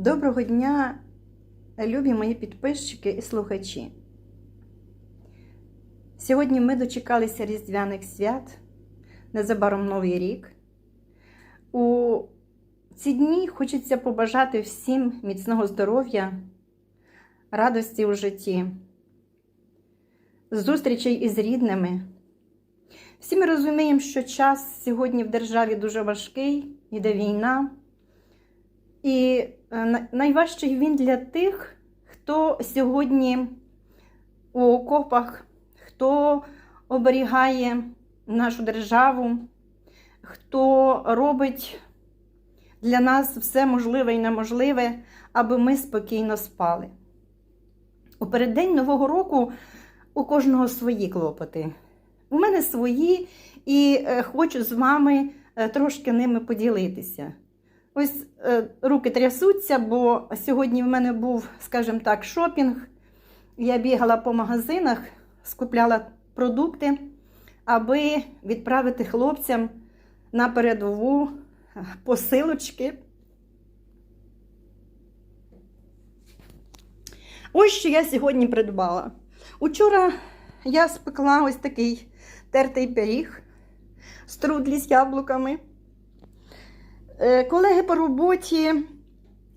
Доброго дня, любі мої підписчики і слухачі. Сьогодні ми дочекалися Різдвяних свят, незабаром Новий рік. У ці дні хочеться побажати всім міцного здоров'я, радості у житті, зустрічей із рідними. Всі ми розуміємо, що час сьогодні в державі дуже важкий, іде війна. І е, найважчий він для тих, хто сьогодні у окопах, хто оберігає нашу державу, хто робить для нас все можливе і неможливе, аби ми спокійно спали. У переддень Нового року у кожного свої клопоти. У мене свої, і е, хочу з вами е, трошки ними поділитися. Ось е, руки трясуться, бо сьогодні в мене був, скажімо так, шопінг. Я бігала по магазинах, скупляла продукти, аби відправити хлопцям на передову посилочки. Ось що я сьогодні придбала. Учора я спекла ось такий тертий пиріг, струдлі з яблуками. Е, Колеги по роботі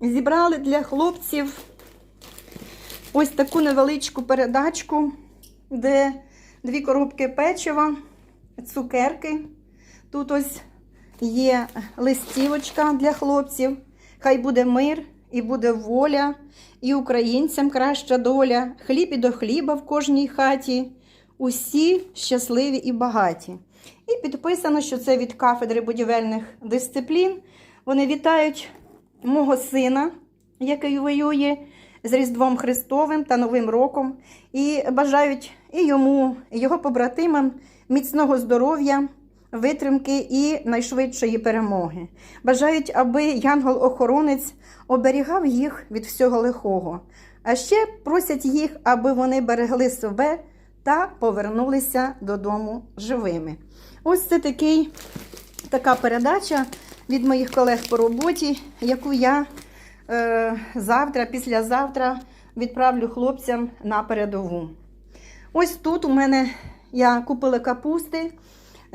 зібрали для хлопців ось таку невеличку передачку, де дві коробки печива, цукерки. Тут ось є листівочка для хлопців. Хай буде мир і буде воля, і українцям краща доля, хліб і до хліба в кожній хаті. Усі щасливі і багаті. І підписано, що це від кафедри будівельних дисциплін. Вони вітають мого сина, який воює з Різдвом Христовим та Новим роком, і бажають і йому, і його побратимам міцного здоров'я, витримки і найшвидшої перемоги. Бажають, аби янгол-охоронець оберігав їх від всього лихого. А ще просять їх, аби вони берегли себе та повернулися додому живими. Ось це такий, така передача від моїх колег по роботі, яку я е, завтра, післязавтра відправлю хлопцям на передову. Ось тут у мене я купила капусти,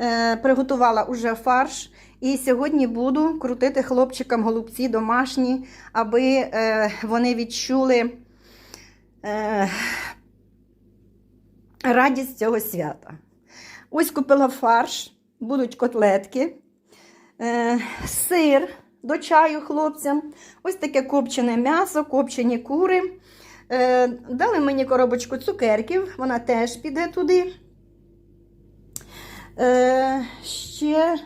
е, приготувала уже фарш. І сьогодні буду крутити хлопчикам голубці домашні, аби е, вони відчули е, радість цього свята. Ось купила фарш, будуть котлетки, е, сир до чаю хлопцям, ось таке копчене м'ясо, копчені кури. Е, дали мені коробочку цукерків, вона теж піде туди. Е, ще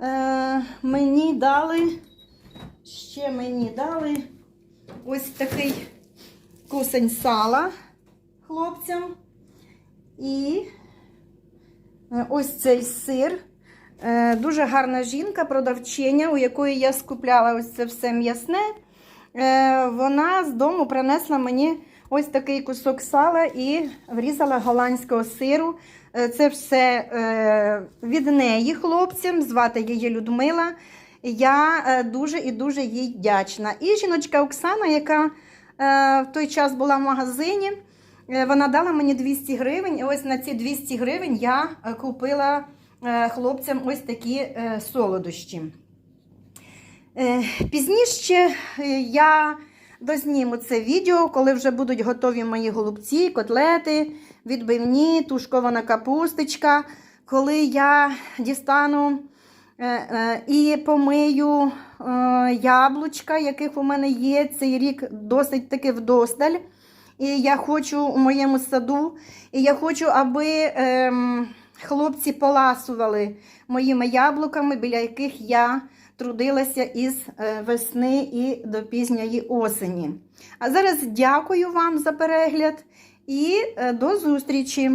е, мені дали, ще мені дали ось такий кусень сала хлопцям. І е, ось цей сир. Е, Дуже гарна жінка, продавчиня, у якої я скупляла ось це все м'ясне. Е, Вона з дому принесла мені ось такий кусок сала і врізала голландського сиру. Це все від неї хлопцям, звати її Людмила. Я дуже і дуже їй вдячна. І жіночка Оксана, яка в той час була в магазині. Е, Вона дала мені 200 гривень, і ось на ці 200 гривень я е, купила е, хлопцям ось такі солодощі. Пізніше я дозніму це відео, коли вже будуть готові мої голубці, котлети, відбивні, тушкована капусточка, коли я дістану і помию яблучка, яких у мене є цей рік досить таки вдосталь. І я хочу у моєму саду, і я хочу, аби ем, хлопці поласували моїми яблуками, біля яких я трудилася із е, весни і до пізньої осені. А зараз дякую вам за перегляд і е, до зустрічі!